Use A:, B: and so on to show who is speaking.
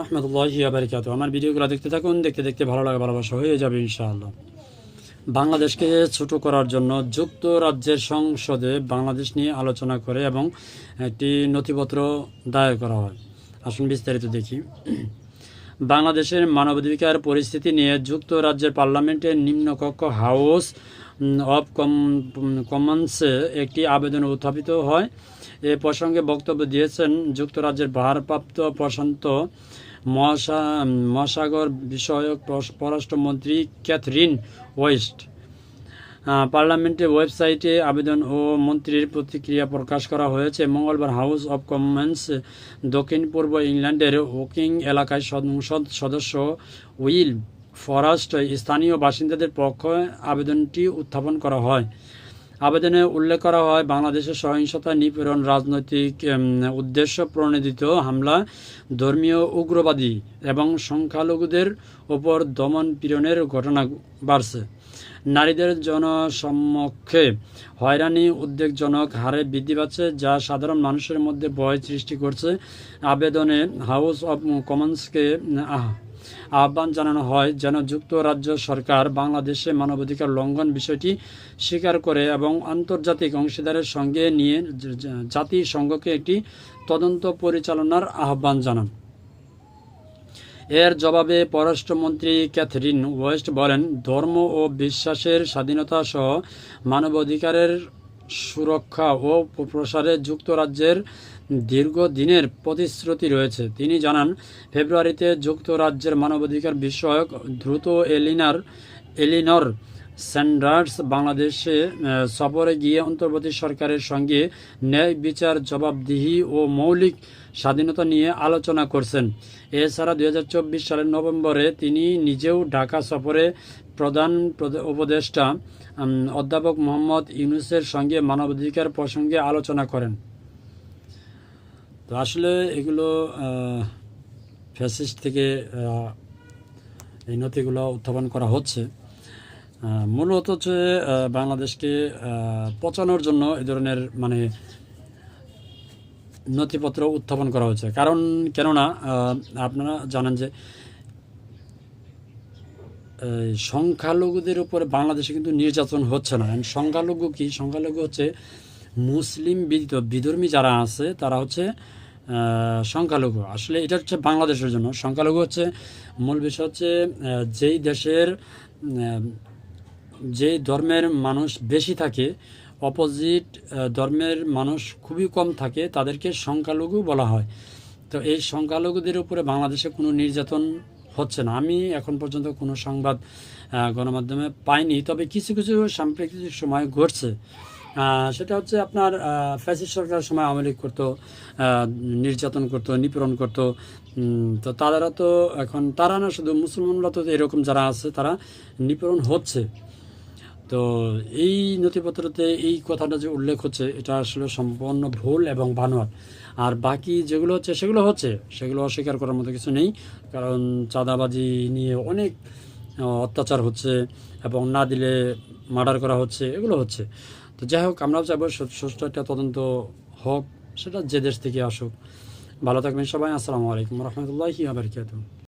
A: রহমতুল্লাহি আবরিকাত আমার ভিডিওগুলো দেখতে থাকুন, দেখতে দেখতে ভালো লাগে, ভালোবাসা হয়ে যাবে ইনশাআল্লাহ। বাংলাদেশকে ছোট করার জন্য যুক্তরাজ্যের সংসদে বাংলাদেশ নিয়ে আলোচনা করে এবং একটি নথিপত্র দায়ের করা হয়। আসুন বিস্তারিত দেখি। বাংলাদেশের মানবাধিকার পরিস্থিতি নিয়ে যুক্তরাজ্যের পার্লামেন্টের নিম্নকক্ষ হাউস অব কমন্সে একটি আবেদন উত্থাপিত হয়। এ প্রসঙ্গে বক্তব্য দিয়েছেন যুক্তরাজ্যের ভারপ্রাপ্ত প্রশান্ত মহাসা মহাসাগর বিষয়ক পররাষ্ট্রমন্ত্রী ক্যাথরিন ওয়েস্ট। পার্লামেন্টের ওয়েবসাইটে আবেদন ও মন্ত্রীর প্রতিক্রিয়া প্রকাশ করা হয়েছে। মঙ্গলবার হাউস অব কমন্স দক্ষিণ পূর্ব ইংল্যান্ডের ওকিং এলাকায় সংসদ সদস্য উইল ফরাস্ট স্থানীয় বাসিন্দাদের পক্ষে আবেদনটি উত্থাপন করা হয়। আবেদনে উল্লেখ করা হয়, বাংলাদেশের সহিংসতা নিপীড়ন রাজনৈতিক উদ্দেশ্য প্রণোদিত হামলা, ধর্মীয় উগ্রবাদী এবং সংখ্যালঘুদের ওপর দমন পীড়নের ঘটনা বাড়ছে। নারীদের জনসমক্ষে হয়রানি উদ্বেগজনক হারে বৃদ্ধি পাচ্ছে, যা সাধারণ মানুষের মধ্যে ভয় সৃষ্টি করছে। আবেদনে হাউস অব কমন্সকে আহ্বান জানানো হয় যেন যুক্তরাজ্য সরকার বাংলাদেশে মানবাধিকার লঙ্ঘন বিষয়টি স্বীকার করে এবং আন্তর্জাতিক অংশীদারের সঙ্গে নিয়ে জাতিসংঘকে একটি তদন্ত পরিচালনার আহ্বান জানান। এর জবাবে পররাষ্ট্রমন্ত্রী ক্যাথরিন ওয়েস্ট বলেন, ধর্ম ও বিশ্বাসের স্বাধীনতা সহ মানবাধিকারের সুরক্ষা ও প্রসারে যুক্তরাজ্যের দীর্ঘদিনের প্রতিশ্রুতি রয়েছে। তিনি জানান, ফেব্রুয়ারিতে যুক্তরাজ্যের মানবাধিকার বিষয়ক দ্রুত এলিনার এলিনর স্যান্ডার্স বাংলাদেশে সফরে গিয়ে অন্তর্বর্তী সরকারের সঙ্গে ন্যায় বিচার, জবাবদিহি ও মৌলিক স্বাধীনতা নিয়ে আলোচনা করছেন। এছাড়া দু হাজার চব্বিশ সালের নভেম্বরে তিনি নিজেও ঢাকা সফরে প্রধান উপদেষ্টা অধ্যাপক মোহাম্মদ ইউনুসের সঙ্গে মানবাধিকার প্রসঙ্গে আলোচনা করেন। তো আসলে এগুলো ফ্যাসিস্ট থেকে এই নথিগুলো উত্থাপন করা হচ্ছে। মূলত হচ্ছে বাংলাদেশকে পচানোর জন্য এই ধরনের মানে নথিপত্র উত্থাপন করা হচ্ছে কারণ কেননা আপনারা জানেন যে সংখ্যালঘুদের উপরে বাংলাদেশে কিন্তু নির্যাতন হচ্ছে না। সংখ্যালঘু কি? সংখ্যালঘু হচ্ছে মুসলিম বিধর্মী যারা আছে, তারা হচ্ছে সংখ্যালঘু। আসলে এটা হচ্ছে বাংলাদেশের জন্য। সংখ্যালঘু হচ্ছে, মূল বিষয় হচ্ছে যেই দেশের যে ধর্মের মানুষ বেশি থাকে অপোজিট ধর্মের মানুষ খুবই কম থাকে, তাদেরকে সংখ্যালঘু বলা হয়। তো এই সংখ্যালঘুদের উপরে বাংলাদেশে কোনো নির্যাতন হচ্ছে না। আমি এখন পর্যন্ত কোনো সংবাদ গণমাধ্যমে পাইনি। তবে কিছু কিছু সাম্প্রতিক সময় ঘটছে। সেটা হচ্ছে আপনার ফ্যাসিস্ট সরকারের সময় আওয়ামী লীগ করতো নির্যাতন করতো, নিপীড়ন করতো। তো তারা তো এখন, তারা না, শুধু মুসলমানরা তো এরকম যারা আছে, তারা নিপীড়ন হচ্ছে। তো এই নথিপত্রতে এই কথাটা যে উল্লেখ হচ্ছে, এটা আসলে সম্পূর্ণ ভুল এবং বানোয়ার আর বাকি যেগুলো হচ্ছে, সেগুলো হচ্ছে, সেগুলো অস্বীকার করার মতো কিছু নেই, কারণ চাঁদাবাজি নিয়ে অনেক অত্যাচার হচ্ছে এবং না দিলে মার্ডার করা হচ্ছে, এগুলো হচ্ছে। তো যাই হোক, আমরাও চাইব সুষ্ঠু একটা তদন্ত হোক, সেটা যে দেশ থেকে আসুক। ভালো থাকবেন সবাই, আসসালামু আলাইকুম রহমতুল্লাহি আবরকাত